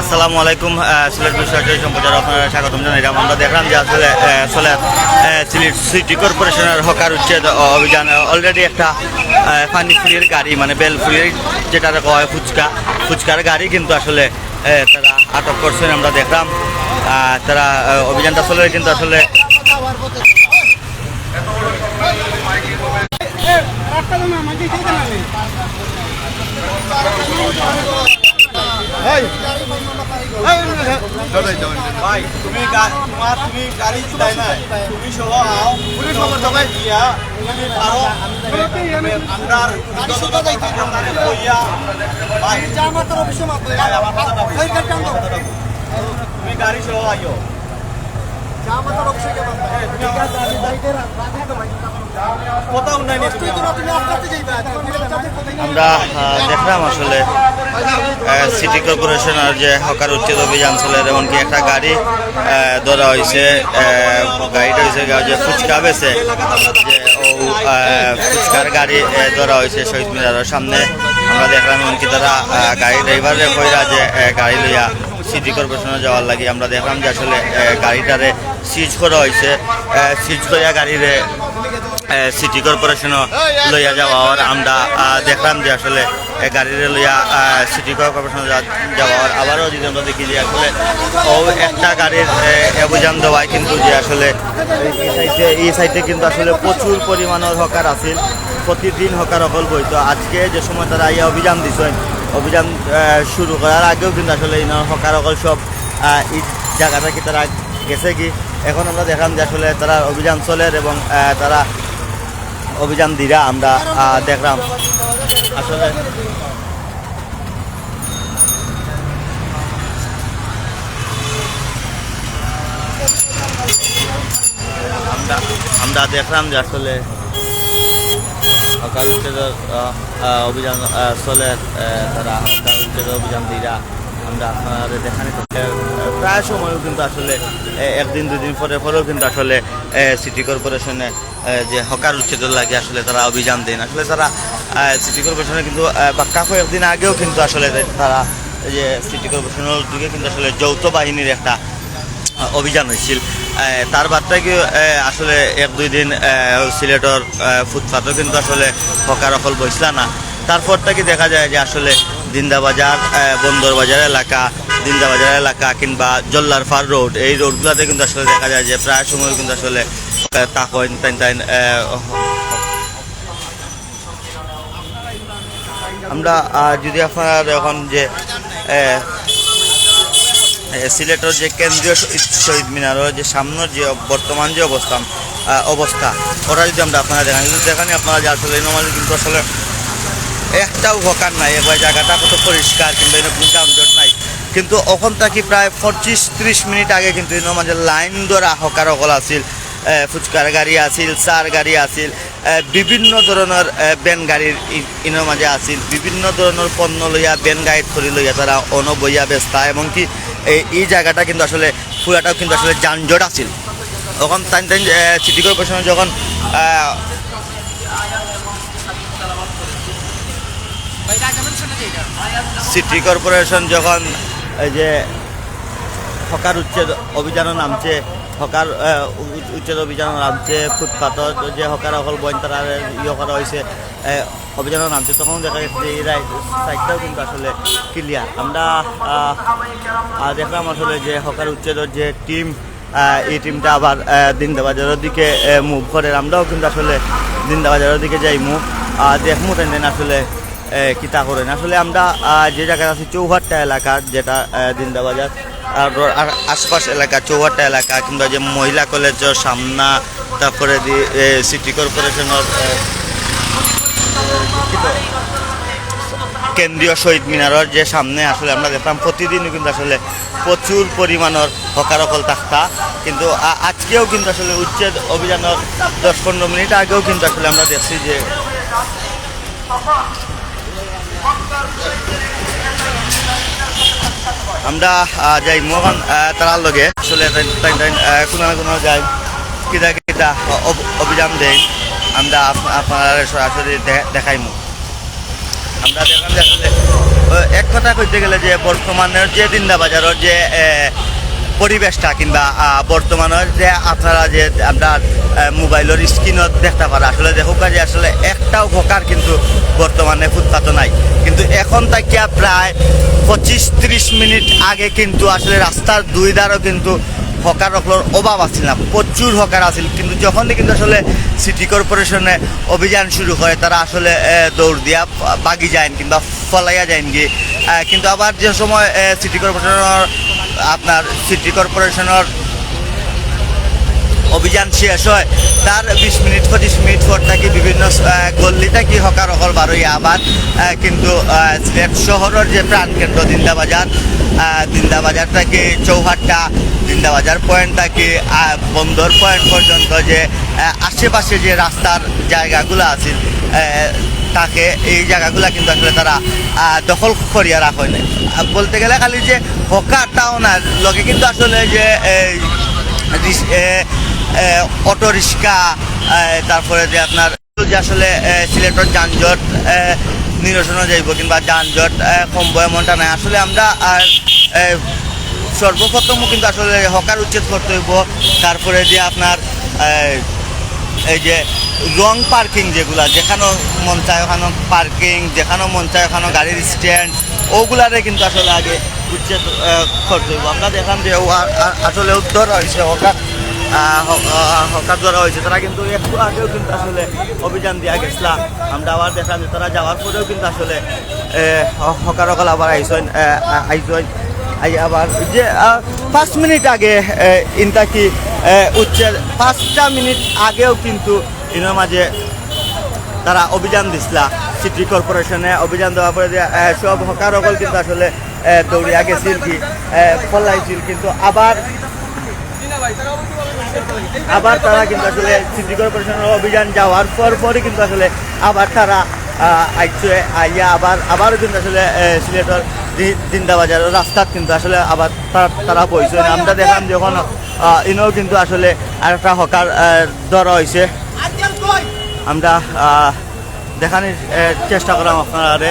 আসসালামু আলাইকুম সিলেট বিষয়টি সম্প্রচার আপনারা স্বাগতম জানাই। আমরা দেখলাম যে আসলে আসলে সিলেট সিটি কর্পোরেশনের হকার উচ্ছেদ অভিযান অলরেডি একটা পানি ফুরির গাড়ি মানে বেল ফুরির যেটা কয় ফুচকা, ফুচকার গাড়ি কিন্তু আসলে তারা আটক করছেন, আমরা দেখলাম। তারা অভিযানটা চলে, কিন্তু আসলে ভাই তুমি তোমার তুমি গাড়ি চালাই না তুমি সহ আও পুলিশ খবর সবাই দিয়া পারো আমরা বিগত যাইতে কইয়া ভাই অফিসে তুমি গাড়ি সহ আইও জামাতের অফিসে কে উন্নয়ন তুমি তুমি আস্তে যাইবা আমরা। আহ, দেখলাম আসলে আহ, সিটি কর্পোরেশনের যে হকার উচ্ছেদ অভিযান চলে এমনকি একটা গাড়ি আহ, ধরা হয়েছে গাড়িটা হয়েছে যে ফুচকা বেছে যে ও আহ, ফুচকার গাড়ি ধরা হয়েছে শহীদ মিনারের সামনে। আমরা দেখলাম এমনকি তারা আহ, গাড়ি ড্রাইভারে কইরা যে গাড়ি লইয়া সিটি কর্পোরেশনে যাওয়ার লাগে। আমরা দেখলাম যে আসলে গাড়িটারে সিজ করা হয়েছে। সিজ করিয়া গাড়িরে সিটি কর্পোরেশনও লইয়া যাওয়ার আমরা দেখলাম যে আসলে গাড়িরে লইয়া সিটি কর্পোরেশন যাওয়ার আবারও যদি আমরা দেখি যে আসলে ও একটা গাড়ির অভিযান দেওয়ায় কিন্তু যে আসলে এই সাইডে এই সাইডে কিন্তু আসলে প্রচুর পরিমাণের হকার আছিল। প্রতিদিন হকার অকল বইতো আজকে যে সময় তারা ইয়ে অভিযান দিছেন অভিযান শুরু করার আগেও কিন্তু আসলে এই হকার অকল সব এই জায়গাটা কি তারা গেছে কি? এখন আমরা দেখলাম যে আসলে তারা অভিযান চলে এবং তারা অভিযান দিরা আমরা দেখলাম। আসলে আমরা আমরা দেখলাম যে আসলে সকাল উচ্ছেদের অভিযান চলে তারা সকাল উচ্ছেদের অভিযান দিরা। আমরা আপনাদের দেখানি প্রায় সময়ও কিন্তু আসলে একদিন, দুদিন পরে, পরেও কিন্তু আসলে সিটি কর্পোরেশনে যে হকার উচ্ছেদের লাগে আসলে তারা অভিযান দেন। আসলে তারা সিটি কর্পোরেশনে কিন্তু বা কাকু একদিন আগেও কিন্তু আসলে তারা যে সিটি কর্পোরেশনের দিকে কিন্তু আসলে যৌথ বাহিনীর একটা অভিযান হয়েছিল। তার বাদ কি আসলে এক দুই দিন সিলেটর ফুটপাতও কিন্তু আসলে হকার অকল বসলা না। তারপর থেকে দেখা যায় যে আসলে দিন্দাবাজার বন্দর বাজার এলাকা দিন্দাবাজার এলাকা কিংবা জল্লার ফার রোড, এই রোডগুলোতে কিন্তু আসলে দেখা যায় যে প্রায় সময় কিন্তু আসলে তাইন তাইন আমরা যদি আপনারা এখন যে সিলেটের যে কেন্দ্রীয় শহীদ- মিনারের যে সামনের যে বর্তমান যে অবস্থান অবস্থা ওরা যদি আমরা আপনারা দেখান, কিন্তু দেখানি আপনারা যে আসলে নর্মালি কিন্তু আসলে, একটাও হকার নাই এবার জায়গাটা কত পরিষ্কার, কিংবা এরকম কিন্তু ওখান থেকে প্রায় পঁচিশ ত্রিশ মিনিট আগে কিন্তু এর মাঝে লাইন ধরা হকার অকল আছিল ফুচকার গাড়ি আছিল চার গাড়ি আছিল বিভিন্ন ধরনের বেন গাড়ির ইনোর মাঝে আছিল বিভিন্ন ধরনের পণ্য লইয়া বেন গাইড করে লইয়া তারা অন বইয়া ব্যস্তা। এমনকি এই এই জায়গাটা কিন্তু আসলে পুরাটাও কিন্তু আসলে যানজট আছিল। তখন তাই তাই সিটি কর্পোরেশন যখন সিটি কর্পোরেশন যখন যে হকার উচ্ছেদ অভিযানও নামছে হকার উচ্ছেদ অভিযানও নামছে ফুটপাথত যে হকার অকল বইন তারা ইয়ে করা হয়েছে আহ, অভিযানও নামছে তখন দেখা গেছে এই সাইডটাও কিন্তু আসলে ক্লিয়ার আমরা দেখলাম আসলে যে হকার উচ্ছেদের যে টিম এই টিমটা আবার দিনদাবাজারের দিকে মুভ করে। আমরাও কিন্তু আসলে দিনদাবাজারের দিকে যাই মুভ দেখমু তেন আসলে কিতা করেন? আসলে আমরা যে জায়গায় আছি চৌহাট্টা এলাকা যেটা আহ, দিনদাবাজার আর আশপাশ এলাকা চৌহাট্টা এলাকা কিংবা যে মহিলা কলেজের সামনা তারপরে সিটি কর্পোরেশনের? কেন্দ্রীয় শহীদ মিনারের যে সামনে আসলে আমরা দেখলাম প্রতিদিনই কিন্তু আসলে প্রচুর পরিমাণের হকারকল থাকতা। কিন্তু আজকেও কিন্তু আসলে উচ্ছেদ অভিযানের দশ পনেরো মিনিট আগেও কিন্তু আসলে আমরা দেখছি যে আমরা যাই মোহন তারার লগে। আসলে কোনো না কোনো যাই। কিতা কিতা অভিযান দেয় আমরা আপ- আপনারা সরাসরি দেখাইমু। আমরা যে আসলে এক কথা কইতে গেলে যে বর্তমানের যে দিন্দা বাজারের যে পরিবেশটা কিংবা বর্তমানের যে আপনারা যে আহ, মোবাইলের স্ক্রিনত দেখতে পারা আসলে দেখুক যে আসলে একটাও হকার কিন্তু বর্তমানে ফুটপাত নাই। কিন্তু এখন তাকিয়া প্রায় পঁচিশ ত্রিশ মিনিট আগে কিন্তু আসলে রাস্তার দুই ধারও কিন্তু হকার রকলোর অভাব আছিল না প্রচুর হকার আছিল। কিন্তু যখনই কিন্তু আসলে সিটি কর্পোরেশনে অভিযান শুরু হয় তারা আসলে দৌড় দিয়া বাগি যায় কিংবা ফলাইয়া যায় কি কিন্তু আবার যে সময় সিটি কর্পোরেশনের আপনার সিটি কর্পোরেশনের অভিযান শেষ হয়। তার বিশ মিনিট পঁচিশ মিনিট পর থাকি বিভিন্ন গল্লি থাকি হকার হকল বারোই আহ, কিন্তু সিলেট শহরের যে প্রাণকেন্দ্র দিন্দা বাজার আহ, দিন্দা বাজার থেকে চৌহাট্টা দিন্দা বাজার পয়েন্ট থাকি বন্দর পয়েন্ট পর্যন্ত যে আশেপাশে যে রাস্তার জায়গাগুলো আছে তাকে এই জায়গাগুলা কিন্তু আসলে তারা দখল করিয়া রাখা হয় বলতে গেলে খালি যে হকার টাউন আর লগে কিন্তু আসলে যে এই রিস- এ, এ, অটো রিক্সা এ, তারপরে যে আপনার যে আসলে সিলেটের যানজট নিরসনও যাইব কিংবা যানজট কমবো এমনটা নাই। আসলে আমরা সর্বপ্রথম কিন্তু আসলে হকার উচ্ছেদ করতে হইব। তারপরে যে আপনার এই যে রং পার্কিং যেগুলা যেখানে মন চায় ওখানে পার্কিং যেখানে মন চায় ওখানে গাড়ির স্ট্যান্ড ওগুলারে কিন্তু আসলে আগে উচ্ছেদ করতে হইব। আমরা দেখলাম যে আসলে উদ্ধার হয়েছে হকার। হকার ধরা হয়েছে। তারা কিন্তু একটু আগেও কিন্তু আসলে অভিযান দিয়া গেছিলা। আমরা আবার দেখলাম যে তারা যাওয়ার পরেও কিন্তু আসলে হকার হকাল আবার আইসন আইসন আবার যে পাঁচ মিনিট আগে ইনটা কি উচ্চের পাঁচটা মিনিট আগেও কিন্তু ইনার মাঝে তারা অভিযান দিছিলা। সিটি কর্পোরেশনে অভিযান দেওয়ার পরে সব হকার সকল কিন্তু আসলে দৌড়িয়া গেছিল কি ফলাইছিল কিন্তু আবার আবার তারা কিন্তু আসলে সিটি কর্পোরেশনের অভিযান যাওয়ার পর পরই কিন্তু আসলে আবার তারা আইছে আইয়া আবার আবারও কিন্তু আসলে সিলেটের দিন্দাবাজারের রাস্তাত কিন্তু আসলে আবার তারা বইছে। আমরা দেখলাম যখন ইনেও কিন্তু আসলে আর একটা হকার ধরা হয়েছে আমরা দেখানোর চেষ্টা করলাম আপনারা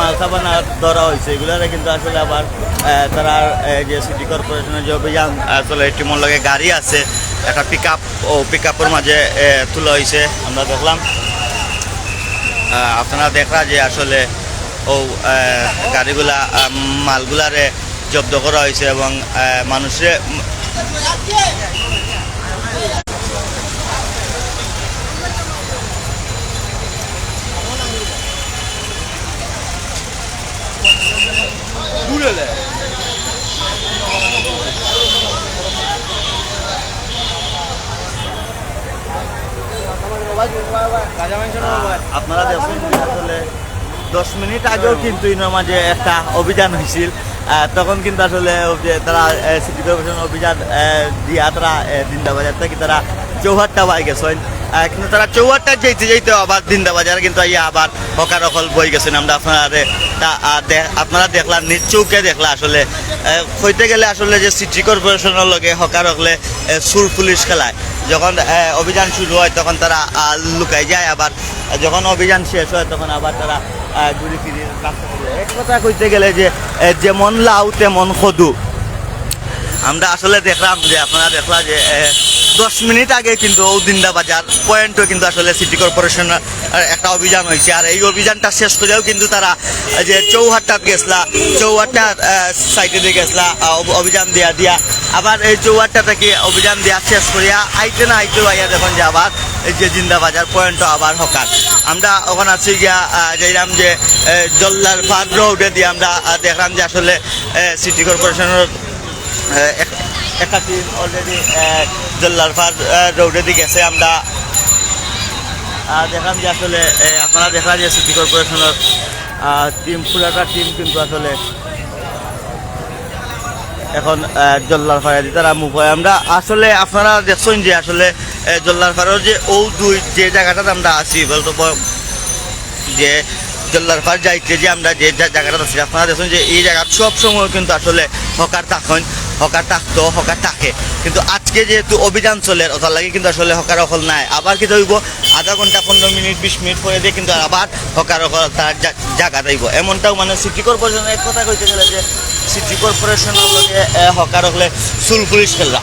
মাল সাবানা ধরা হয়েছে। এগুলারে কিন্তু আসলে আবার তারা যে সিটি কর্পোরেশনের যে অভিযান, আসলে টিমর লাগে গাড়ি আছে, একটা পিক আপ ও পিক আপের মাঝে তোলা হয়েছে আমরা দেখলাম। আপনারা দেখরা যে আসলে, ও গাড়িগুলা মালগুলারে জব্দ করা হয়েছে এবং আহ, মানুষের আপনারা দেখুন আসলে দশ মিনিট আগেও কিন্তু ইনোর মাঝে একটা অভিযান হয়েছিল। তখন কিন্তু আসলে তারা সিটি কর্পোরেশন অভিযান দিয়া তারা দিন্দা বাজার থেকে তারা চৌহাট্টা পাই গেছেন। কিন্তু তারা চৌহাট্টা যেতে যেতে আবার দিন্দা বাজার কিন্তু ইয়া আবার হকার অকল বই গেছেন। আমরা আপনারা আপনারা দেখলাম নিজ চৌকে দেখলা আসলে। হইতে গেলে আসলে যে সিটি কর্পোরেশনের লগে হকার হকলে সুর পুলিশ খেলায়। যখন অভিযান শুরু হয়, তখন তারা লুকাই যায় আবার। যখন অভিযান শেষ হয়, তখন আবার তারা ঘুরে ফিরে। এক কথা কইতে গেলে যে যেমন লাউ, তেমন সদু আমরা আসলে দেখলাম যে আপনারা দেখলাম যে দশ মিনিট আগে কিন্তু ঔদিন্দা বাজার পয়েন্টও কিন্তু আসলে সিটি কর্পোরেশনের একটা অভিযান হয়েছে। আর এই অভিযানটা শেষ করেও কিন্তু তারা যে চৌহাট্টাত গেছলা, চৌহাট্টা সাইডে দিয়ে গেছলা অভিযান দিয়া দিয়া। আবার এই চৌহাট্টা থেকে অভিযান দিয়া শেষ করিয়া আইতে না আইতে আইয়া দেখুন যে আবার এই যে জিন্দা বাজার পয়েন্টও আবার হকার। আমরা ওখানে আছি গিয়া যাইলাম যে জল্লার ফার রোডে দিয়ে আমরা দেখলাম যে আসলে সিটি কর্পোরেশনের টিম অলরেডি জল্লারফার রোডে দিকে গেছে আমরা। দেখাম যে আসলে আপনারা দেখা যে সিটি কর্পোরেশনের টিম পুরাটা টিম কিন্তু আসলে এখন জল্লার ফাড়া দিতে তারা মুখ হয়। আমরা আসলে আপনারা দেখছেন যে আসলে এ, জল্লার ফাড়ার যে ও দুই যে জায়গাটাতে আমরা আছি বলতো যে জল্লার ফাড় যাইতে যে আমরা যে জা- জায়গাটা আছি আপনারা দেখছেন যে এই জায়গা সব সময় কিন্তু আসলে হকার থাকেন। হকার থাকতো হকার থাকে কিন্তু আজকে যেহেতু অভিযান চলে, ওটার লাগে কিন্তু আসলে হকার অকল নাই। আবার কি হইব আধা ঘণ্টা, পনেরো মিনিট, বিশ মিনিট পরে দিয়ে কিন্তু আবার হকার অকল তার জায়গা যাইব এমনটাও মানে সিটি কর্পোরেশনের কথা কইতে গেলে যে, সিটি কর্পোরেশনের হকার হলে চুল পুলিশ খেলা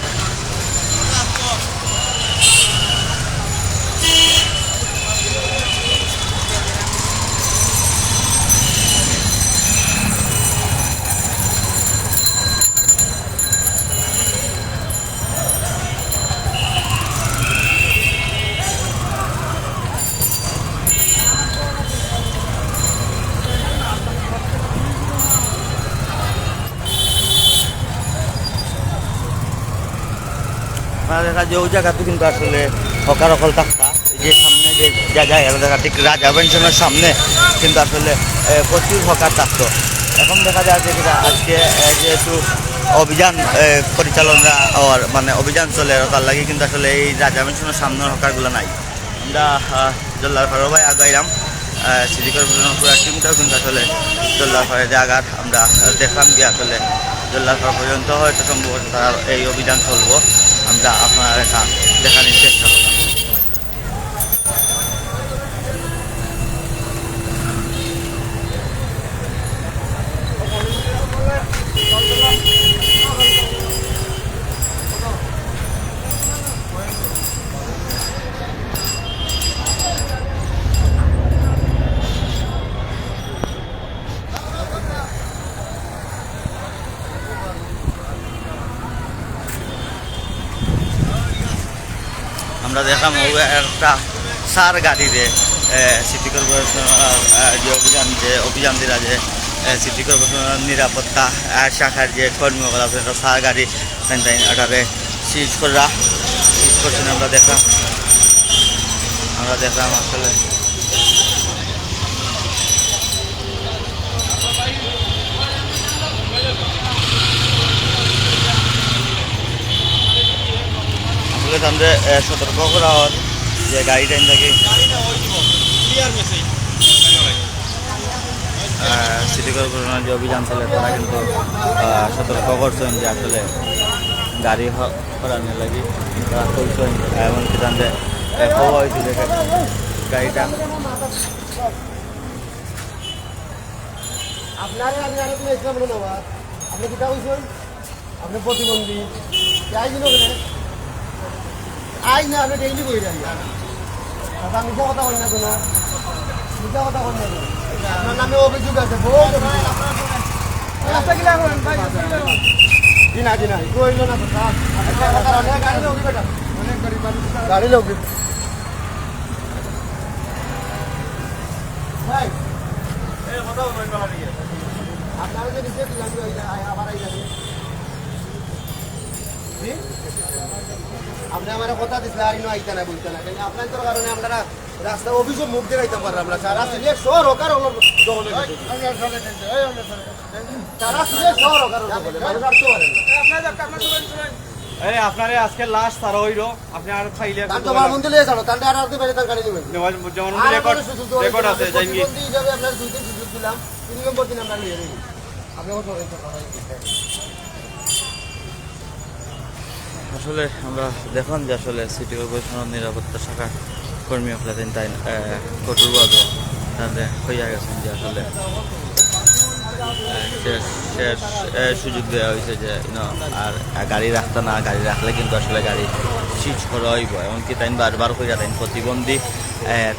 কিন্তু আসলে হকার যে সামনে যে জায়গা, ঠিক রাজা সামনে কিন্তু আসলে প্রচুর হকার থাকতো। এখন দেখা যায় যে আজকে যেহেতু অভিযান পরিচালনা মানে অভিযান চলে তার লাগে কিন্তু আসলে এই রাজা পেনশনের সামনের হকারগুলো নাই। আমরা জল্লার ফারো ভাই আগাইলাম। সিটি কর্পোরেশনের পুরো টিমটাও কিন্তু আসলে জল্লার ফারে আঘাত আমরা দেখলাম যে আসলে জল্লার ফার পর্যন্ত হয়তো সম্ভবত তারা এই অভিযান চলবো। আমরা আপনার এটা দেখানোর চেষ্টা করলাম। আমরা দেখলাম ও একটা সার গাড়িতে সিটি কর্পোরেশন যে অভিযান যে অভিযান দিলা যে সিটি কর্পোরেশনের নিরাপত্তা শাখার যে কর্মীগুলো আছে সার গাড়ি এটারে সিজ করা সিজ করছেন আমরা দেখলাম। আমরা দেখলাম আসলে আহ, সতর্ক করা যে গাড়ি টাইম থাকে সিটি কর্পোরেশনের যে অভিযান চলে তারা কিন্তু সতর্ক করছেন যে আসলে গাড়ি করানোর লাগি তারা করছেন এমনকি তাদের খবর হয়েছে যে গাড়িটা আপনারে আমি আরও তুমি ইসলাম আপনি আপনি প্রতিবন্ধী। আই দিন আই না আমি ডেইলি বই রাখি দাদা মিশা কথা কই না কোনো। কথা কই না আপনার নামে অভিযোগ আছে বহুত রাস্তা গিলা করেন ভাই দিনা দিনা ইগো হইল না কথা। গাড়ি লোক বেটা অনেক গাড়ি গাড়ি। লোক ভাই। আপনারা যে নিচে দিলাম যে ওই আবার আই যাবে? আপনি আমার কথা দিচ্ছেন আর ইনো আইতা না বলতে না কিন্তু আপনার তোর কারণে আমরা রাস্তা অভিযোগ মুখ দিয়ে আইতাম পারলাম না। সারা সিলে শহর হোকার হলো দখলে সারা সিলে শহর দখলে মানুষ আর আপনারে আজকে লাস্ট তারা হইল। আপনি আর খাইলে তার তো আমার মন্দির লিয়ে তার আর আর বেড়ে তার গাড়ি নেবেন যেমন রেকর্ড রেকর্ড আছে সুযোগ দিলাম। তিন নম্বর দিন আমরা নিয়ে নিই। আপনি কত আসলে আমরা দেখলাম যে আসলে সিটি কর্পোরেশনের নিরাপত্তা শাখা কর্মী হলে তাই কঠোরভাবে তাদের হইয়া গেছেন যে আসলে সুযোগ দেওয়া হয়েছে যে আর গাড়ি রাখতে না, গাড়ি রাখলে কিন্তু আসলে গাড়ি সিজ করা হইব। এমনকি তাই বারবার হইয়া তাই প্রতিবন্ধী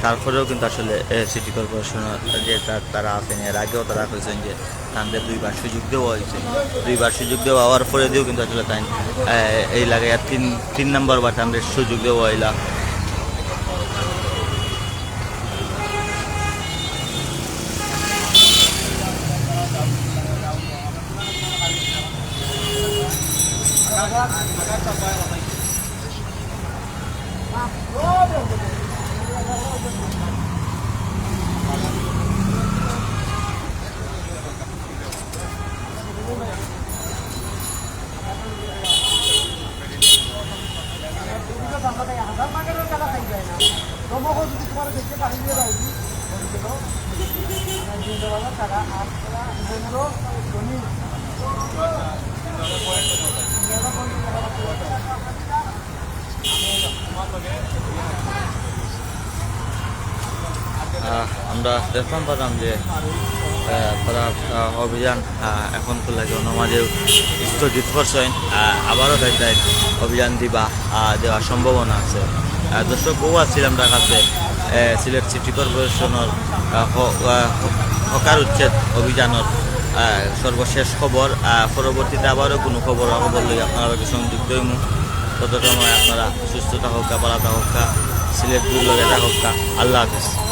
তারপরেও কিন্তু আসলে সিটি কর্পোরেশনের যে তারা আছেন, এর আগেও তারা করেছেন যে তাদের দুইবার সুযোগ দেওয়া হয়েছে। দুইবার সুযোগ দেওয়া হওয়ার পরে দিয়েও কিন্তু আসলে তাই এই লাগে তিন তিন নম্বর বা তাদের সুযোগ দেওয়া হইলা। দেখলাম পারলাম যে তারা অভিযান এখন লাগে নমাজে স্থগিত করছেন আবারও দেখায় অভিযান দিবা দেওয়ার সম্ভাবনা আছে। দর্শক বউ আসছিলাম আহ, সিলেট সিটি কর্পোরেশনের হকার উচ্ছেদ অভিযানের সর্বশেষ খবর। পরবর্তীতে আবারও কোনো খবর খবর লই আপনারা সংযুক্ত হইমু। ততটা আপনারা সুস্থতা হোক ভালো থাকুক সিলেট দূর লগে আল্লাহ হাফিজ।